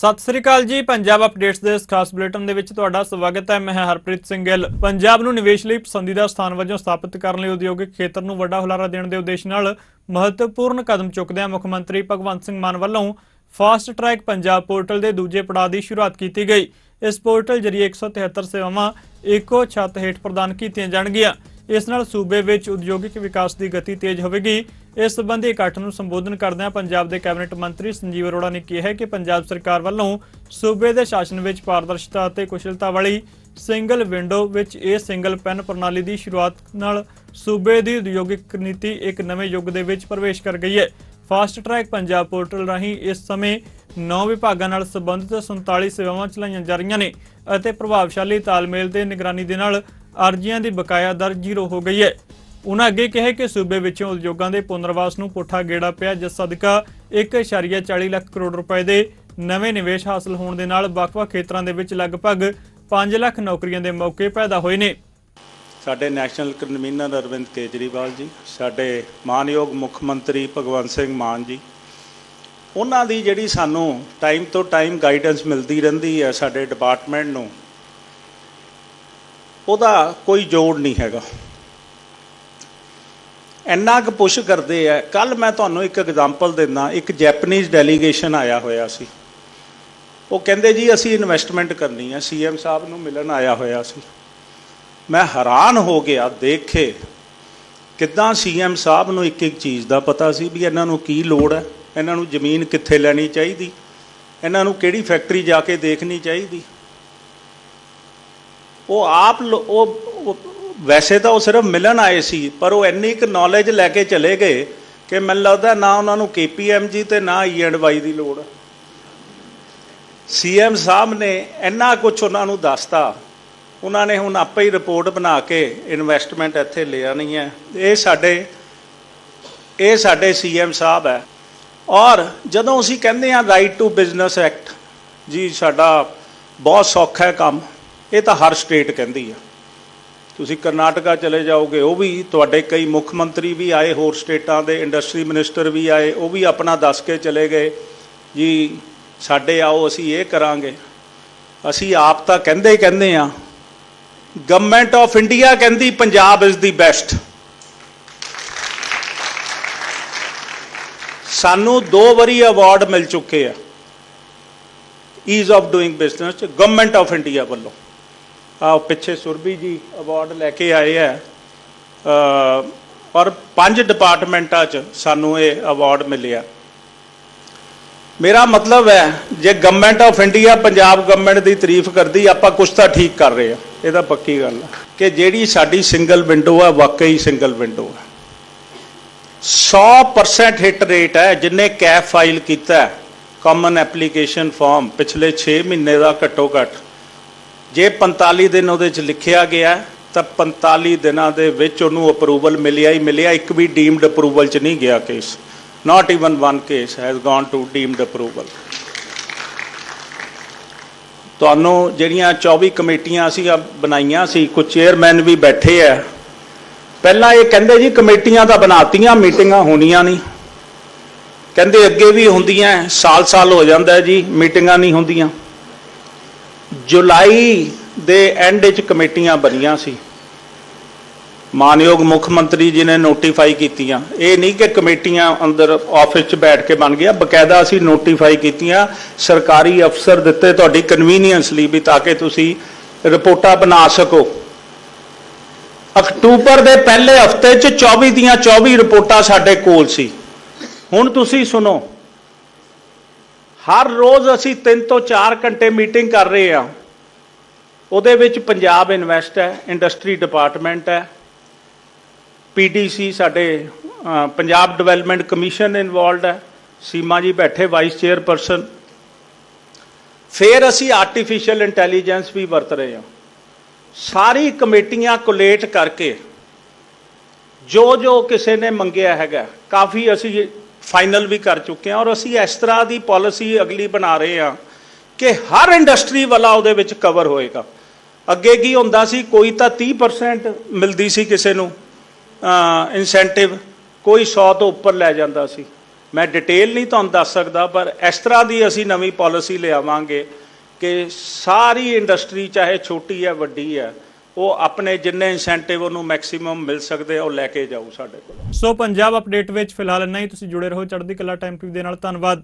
ਸਤਿ ਸ੍ਰੀ ਅਕਾਲ ਜੀ, ਪੰਜਾਬ ਅਪਡੇਟਸ ਦੇ ਇਸ ਖਾਸ ਬੁਲੇਟਿਨ ਦੇ ਵਿੱਚ ਤੁਹਾਡਾ ਸਵਾਗਤ ਹੈ। ਮੈਂ ਹਰਪ੍ਰੀਤ ਸਿੰਘ ਗਿੱਲ ਪੰਜਾਬ ਨੂੰ ਨਿਵੇਸ਼ ਲਈ ਪਸੰਦੀਦਾ ਸਥਾਨ ਵਜੋਂ ਸਥਾਪਿਤ ਕਰਨ ਲਈ ਉਦਯੋਗਿਕ ਖੇਤਰ ਨੂੰ ਵੱਡਾ ਹੁਲਾਰਾ ਦੇਣ ਦੇ ਉਦੇਸ਼ ਨਾਲ ਮਹੱਤਵਪੂਰਨ ਕਦਮ ਚੁੱਕਦਿਆਂ ਮੁੱਖ ਮੰਤਰੀ ਭਗਵੰਤ ਸਿੰਘ ਮਾਨ ਵੱਲੋਂ ਫਾਸਟ ਟਰੈਕ ਪੰਜਾਬ ਪੋਰਟਲ ਦੇ ਦੂਜੇ ਪੜਾਅ ਦੀ ਸ਼ੁਰੂਆਤ ਕੀਤੀ ਗਈ। ਇਸ ਪੋਰਟਲ ਜਰੀਏ 173 ਸੇਵਾਵਾਂ, ਇੱਕੋ ਛੱਤ ਹੇਠ ਪ੍ਰਦਾਨ ਕੀਤੀਆਂ ਜਾਣਗੀਆਂ। ਇਸ ਨਾਲ ਸੂਬੇ ਵਿੱਚ ਉਦਯੋਗਿਕ ਵਿਕਾਸ ਦੀ ਗਤੀ ਤੇਜ਼ ਹੋਵੇਗੀ। ਇਸ ਸੰਬੰਧੀ ਇਕੱਠ ਨੂੰ ਸੰਬੋਧਨ ਕਰਦਿਆਂ ਪੰਜਾਬ ਦੇ ਕੈਬਨਿਟ ਮੰਤਰੀ ਸੰਜੀਵ ਅਰੋੜਾ ਨੇ ਕਿਹਾ ਕਿ ਪੰਜਾਬ ਸਰਕਾਰ ਵੱਲੋਂ ਸੂਬੇ ਦੇ ਸ਼ਾਸਨ ਵਿੱਚ ਪਾਰਦਰਸ਼ਤਾ ਅਤੇ ਕੁਸ਼ਲਤਾ ਵਾਲੀ ਸਿੰਗਲ ਵਿੰਡੋ ਵਿੱਚ ਇਹ ਸਿੰਗਲ ਪੈਨ ਪ੍ਰਣਾਲੀ ਦੀ ਸ਼ੁਰੂਆਤ ਨਾਲ ਸੂਬੇ ਦੀ ਉਦਯੋਗਿਕ ਨੀਤੀ ਇੱਕ ਨਵੇਂ ਯੁੱਗ ਦੇ ਵਿੱਚ ਪ੍ਰਵੇਸ਼ ਕਰ ਗਈ ਹੈ। ਫਾਸਟ ਟਰੈਕ ਪੰਜਾਬ ਪੋਰਟਲ ਰਾਹੀਂ ਇਸ ਸਮੇਂ 9 ਵਿਭਾਗਾਂ ਨਾਲ ਸੰਬੰਧਿਤ 47 ਸੇਵਾਵਾਂ ਚਲਾਈਆਂ ਜਾ ਰਹੀਆਂ ਨੇ ਅਤੇ ਪ੍ਰਭਾਵਸ਼ਾਲੀ ਤਾਲਮੇਲ ਤੇ ਨਿਗਰਾਨੀ ਦੇ ਨਾਲ ਅਰਜ਼ੀਆਂ ਦੀ ਬਕਾਇਆ ਦਰ ਜ਼ੀਰੋ ਹੋ ਗਈ ਹੈ। ਉਹਨਾਂ ਅੱਗੇ ਕਿਹਾ ਕਿ ਸੂਬੇ ਵਿੱਚੋਂ ਉਦਯੋਗਾਂ ਦੇ ਪੁਨਰਵਾਸ ਨੂੰ ਪੁੱਠਾ ਗੇੜਾ ਪਿਆ, ਜਿਸ ਸਦਕਾ 1.40 ਲੱਖ ਕਰੋੜ ਰੁਪਏ ਦੇ ਨਵੇਂ ਨਿਵੇਸ਼ ਹਾਸਲ ਹੋਣ ਦੇ ਨਾਲ ਵੱਖ-ਵੱਖ ਖੇਤਰਾਂ ਦੇ ਵਿੱਚ ਲਗਭਗ 5 ਲੱਖ ਨੌਕਰੀਆਂ ਦੇ ਮੌਕੇ ਪੈਦਾ ਹੋਏ ਨੇ। ਸਾਡੇ ਨੈਸ਼ਨਲ ਕਨਵੀਨਰ ਅਰਵਿੰਦ ਕੇਜਰੀਵਾਲ ਜੀ, ਸਾਡੇ ਮਾਨਯੋਗ ਮੁੱਖ ਮੰਤਰੀ ਭਗਵੰਤ ਸਿੰਘ ਮਾਨ ਜੀ ਉਹਨਾਂ ਦੀ ਜਿਹੜੀ ਸਾਨੂੰ ਟਾਈਮ ਤੋਂ ਟਾਈਮ ਗਾਈਡੈਂਸ ਮਿਲਦੀ ਰਹਿੰਦੀ ਹੈ ਸਾਡੇ ਡਿਪਾਰਟਮੈਂਟ ਨੂੰ ਉਹਦਾ ਕੋਈ ਜੋੜ ਨਹੀਂ ਹੈਗਾ। ਇੰਨਾ ਕੁ ਪੁਸ਼ ਕਰਦੇ ਆ। ਕੱਲ ਮੈਂ ਤੁਹਾਨੂੰ ਇੱਕ ਐਗਜ਼ਾਮਪਲ ਦਿੰਦਾ। ਇੱਕ ਜੈਪਨੀਜ਼ ਡੈਲੀਗੇਸ਼ਨ ਆਇਆ ਹੋਇਆ ਸੀ। ਉਹ ਕਹਿੰਦੇ, ਜੀ, ਅਸੀਂ ਇਨਵੈਸਟਮੈਂਟ ਕਰਨੀ ਹੈ ਸੀਐਮ ਸਾਹਿਬ ਨੂੰ ਮਿਲਣ ਆਇਆ ਹੋਇਆ ਸੀ। ਮੈਂ ਹੈਰਾਨ ਹੋ ਗਿਆ। ਦੇਖੇ ਕੇ ਕਿੱਦਾਂ ਸੀਐਮ ਸਾਹਿਬ ਨੂੰ ਇੱਕ ਇੱਕ ਚੀਜ਼ ਦਾ ਪਤਾ ਸੀ ਵੀ ਇਹਨਾਂ ਨੂੰ ਕੀ ਲੋੜ ਹੈ। ਇਹਨਾਂ ਨੂੰ ਜ਼ਮੀਨ ਕਿੱਥੇ ਲੈਣੀ ਚਾਹੀਦੀ? ਇਹਨਾਂ ਨੂੰ ਕਿਹੜੀ ਫੈਕਟਰੀ ਜਾ ਕੇ ਦੇਖਣੀ ਚਾਹੀਦੀ? ਉਹ ਆਪ ਲੋ- ਉਹ ਵੈਸੇ ਤਾਂ ਉਹ ਸਿਰਫ ਮਿਲਣ ਆਏ ਸੀ, ਪਰ ਉਹ ਇੰਨੀ ਕੁ ਨੌਲੇਜ ਲੈ ਕੇ ਚਲੇ ਗਏ ਕਿ ਮੈਨੂੰ ਲੱਗਦਾ ਨਾ ਉਹਨਾਂ ਨੂੰ KPMG ਤੇ ਨਾ E&Y ਦੀ ਲੋੜ। ਸੀਐਮ ਸਾਹਿਬ ਨੇ ਇੰਨਾ ਕੁਝ ਉਹਨਾਂ ਨੂੰ ਦੱਸਤਾ। ਉਹਨਾਂ ਨੇ ਹੁਣ ਆਪੇ ਹੀ ਰਿਪੋਰਟ ਬਣਾ ਕੇ ਇਨਵੈਸਟਮੈਂਟ ਇੱਥੇ ਲੈ ਆਣੀ ਹੈ। ਇਹ ਸਾਡੇ ਇਹ ਸਾਡੇ ਸੀਐਮ ਸਾਹਿਬ ਹੈ। ਔਰ ਜਦੋਂ ਅਸੀਂ ਕਹਿੰਦੇ ਆ ਰਾਈਟ ਟੂ ਬਿਜ਼ਨਸ ਐਕਟ ਜੀ ਸਾਡਾ ਬਹੁਤ ਸੌਖਾ ਹੈ ਕੰਮ। ਇਹ ਤਾਂ ਹਰ ਸਟੇਟ ਕਹਿੰਦੀ ਆ। ਤੁਸੀਂ ਕਰਨਾਟਕਾ ਚਲੇ ਜਾਓਗੇ, ਉਹ ਵੀ ਤੁਹਾਡੇ ਕਈ ਮੁੱਖ ਮੰਤਰੀ ਵੀ ਆਏ, ਹੋਰ ਸਟੇਟਾਂ ਦੇ ਇੰਡਸਟਰੀ ਮਿਨਿਸਟਰ ਵੀ ਆਏ, ਉਹ ਵੀ ਆਪਣਾ ਦੱਸ ਕੇ ਚਲੇ ਗਏ, ਜੀ ਸਾਡੇ ਆਓ, ਅਸੀਂ ਇਹ ਕਰਾਂਗੇ। ਅਸੀਂ ਆਪ ਤਾਂ ਕਹਿੰਦੇ ਹੀ ਕਹਿੰਦੇ ਆ ਗਵਰਨਮੈਂਟ ਆਫ ਇੰਡੀਆ ਕਹਿੰਦੀ ਪੰਜਾਬ ਇਜ਼ ਦੀ ਬੈਸਟ ਸਾਨੂੰ ਦੋ ਵਾਰੀ ਅਵਾਰਡ ਮਿਲ ਚੁੱਕੇ ਆ। ਈਜ਼ ਆਫ ਡੂਇੰਗ ਬਿਜ਼ਨਸ ਚ ਗਵਰਨਮੈਂਟ ਆਫ ਇੰਡੀਆ ਵੱਲੋਂ। ਆ ਪਿੱਛੇ ਸੁਰਭੀ ਜੀ ਅਵਾਰਡ ਲੈ ਕੇ ਆਏ ਆ। ਅ, ਔਰ ਪੰਜ ਡਿਪਾਰਟਮੈਂਟਾਂ ਚ ਸਾਨੂੰ ਇਹ ਅਵਾਰਡ ਮਿਲਿਆ। ਮੇਰਾ ਮਤਲਬ ਹੈ ਜੇ government of India Punjab government ਦੀ ਤਾਰੀਫ ਕਰਦੀ ਆਪਾਂ ਕੁਝ ਤਾਂ ਠੀਕ ਕਰ ਰਹੇ ਆ। ਤਾਂ ਪੱਕੀ ਗੱਲ ਹੈ ਕਿ ਜਿਹੜੀ ਸਾਡੀ ਸਿੰਗਲ ਵਿੰਡੋ ਆ ਵਾਕਈ ਸਿੰਗਲ ਵਿੰਡੋ ਹੈ 100% ਹਿੱਟ ਰੇਟ ਹੈ ਜਿੰਨੇ ਕੈਫ ਫਾਈਲ ਕੀਤਾ ਕਾਮਨ ਐਪਲੀਕੇਸ਼ਨ ਫਾਰਮ ਪਿਛਲੇ 6 ਮਹੀਨੇ ਦਾ ਘੱਟੋ ਘੱਟ। ਜੇ 45 ਦਿਨ ਉਹਦੇ ਚ ਲਿਖਿਆ ਗਿਆ, ਤਾਂ 45 ਦਿਨਾਂ ਦੇ ਵਿੱਚ ਉਹਨੂੰ ਅਪਰੂਵਲ ਮਿਲਿਆ ਹੀ ਮਿਲਿਆ। ਇੱਕ ਵੀ ਡੀਮਡ ਅਪਰੂਵਲ ਚ ਨਹੀਂ ਗਿਆ case not even one case has gone to deemed approval ਤੁਹਾਨੂੰ ਜਿਹੜੀਆਂ 24 ਕਮੇਟੀਆਂ ਅਸੀਂ ਬਣਾਈਆਂ ਸੀ, ਕੁਝ ਚੇਅਰਮੈਨ ਵੀ ਬੈਠੇ ਆ। ਪਹਿਲਾਂ ਇਹ ਕਹਿੰਦੇ ਜੀ ਕਮੇਟੀਆਂ ਤਾਂ ਬਣਾਤੀਆਂ, ਮੀਟਿੰਗਾਂ ਹੋਣੀਆਂ ਨਹੀਂ। ਕਹਿੰਦੇ ਅੱਗੇ ਵੀ ਹੁੰਦੀਆਂ, ਸਾਲ-ਸਾਲ ਹੋ ਜਾਂਦਾ ਜੀ, ਮੀਟਿੰਗਾਂ ਨਹੀਂ ਹੁੰਦੀਆਂ। ਜੁਲਾਈ ਦੇ ਐਂਡ ਵਿੱਚ ਕਮੇਟੀਆਂ ਬਣੀਆਂ ਸੀ। ਮਾਨਯੋਗ ਮੁੱਖ ਮੰਤਰੀ ਜੀ ਨੇ ਨੋਟੀਫਾਈ ਕੀਤੀਆਂ। ਇਹ ਨਹੀਂ ਕਿ ਕਮੇਟੀਆਂ ਅੰਦਰ ਆਫਿਸ 'ਚ ਬੈਠ ਕੇ ਬਣ ਗਿਆ। ਬਕਾਇਦਾ ਅਸੀਂ ਨੋਟੀਫਾਈ ਕੀਤੀਆਂ। ਸਰਕਾਰੀ ਅਫਸਰ ਦਿੱਤੇ ਤੁਹਾਡੀ ਕਨਵੀਨੀਅੰਸ ਲਈ ਵੀ ਤਾਂ ਕਿ ਤੁਸੀਂ ਰਿਪੋਰਟਾਂ ਬਣਾ ਸਕੋ। ਅਕਤੂਬਰ ਦੇ ਪਹਿਲੇ ਹਫ਼ਤੇ 'ਚ 24 ਦੀਆਂ 24 ਰਿਪੋਰਟਾਂ ਸਾਡੇ ਕੋਲ ਸੀ। ਹੁਣ ਤੁਸੀਂ ਸੁਣੋ। ਹਰ ਰੋਜ਼ ਅਸੀਂ 3 ਤੋਂ 4 ਘੰਟੇ ਮੀਟਿੰਗ ਕਰ ਰਹੇ ਹਾਂ। ਉਹਦੇ ਵਿੱਚ ਪੰਜਾਬ ਇਨਵੈਸਟ ਹੈ ਇੰਡਸਟਰੀ ਡਿਪਾਰਟਮੈਂਟ ਹੈ ਪੀਡੀਸੀ ਸਾਡੇ ਪੰਜਾਬ ਡਿਵੈਲਪਮੈਂਟ ਕਮਿਸ਼ਨ ਇਨਵੋਲਡ ਹੈ, ਸੀਮਾ ਜੀ ਬੈਠੇ ਵਾਈਸ ਚੇਅਰਪਰਸਨ ਫਿਰ ਅਸੀਂ ਆਰਟੀਫੀਸ਼ੀਅਲ ਇੰਟੈਲੀਜੈਂਸ ਵੀ ਵਰਤ ਰਹੇ ਹਾਂ। ਸਾਰੀ ਕਮੇਟੀਆਂ ਕੋਲੇਟ ਕਰਕੇ ਜੋ ਜੋ ਕਿਸੇ ਨੇ ਮੰਗਿਆ ਹੈਗਾ, ਕਾਫੀ ਅਸੀਂ ਫਾਈਨਲ ਵੀ ਕਰ ਚੁੱਕੇ ਹਾਂ ਔਰ ਅਸੀਂ ਇਸ ਤਰ੍ਹਾਂ ਦੀ ਪਾਲਿਸੀ ਅਗਲੀ ਬਣਾ ਰਹੇ ਹਾਂ ਕਿ ਹਰ ਇੰਡਸਟਰੀ ਵਾਲਾ ਉਹਦੇ ਵਿੱਚ ਕਵਰ ਹੋਏਗਾ। ਅੱਗੇ ਕੀ ਹੁੰਦਾ ਸੀ, ਕੋਈ ਤਾਂ 30% ਮਿਲਦੀ ਸੀ ਕਿਸੇ ਨੂੰ ਇਨਸੈਂਟਿਵ ਕੋਈ 100 ਤੋਂ ਉੱਪਰ ਲੈ ਜਾਂਦਾ ਸੀ। ਮੈਂ ਡਿਟੇਲ ਨਹੀਂ ਤੁਹਾਨੂੰ ਦੱਸ ਸਕਦਾ, ਪਰ ਇਸ ਤਰ੍ਹਾਂ ਦੀ ਅਸੀਂ ਨਵੀਂ ਪਾਲਿਸੀ ਲਿਆਵਾਂਗੇ ਕਿ ਸਾਰੀ ਇੰਡਸਟਰੀ ਚਾਹੇ ਛੋਟੀ ਹੈ, ਵੱਡੀ ਹੈ ਉਹ ਆਪਣੇ ਜਿੰਨੇ ਇਨਸੈਂਟਿਵ ਉਹਨੂੰ ਮੈਕਸਿਮਮ ਮਿਲ ਸਕਦੇ ਆ, ਉਹ ਲੈ ਕੇ ਜਾਊ ਸਾਡੇ ਕੋਲ। ਸੋ ਪੰਜਾਬ ਅਪਡੇਟ ਵਿੱਚ ਫਿਲਹਾਲ ਇੰਨਾ ਹੀ। ਤੁਸੀਂ ਜੁੜੇ ਰਹੋ ਚੜ੍ਹਦੀ ਕਲਾ ਟਾਈਮ ਟੀਵੀ ਦੇ ਨਾਲ। ਧੰਨਵਾਦ।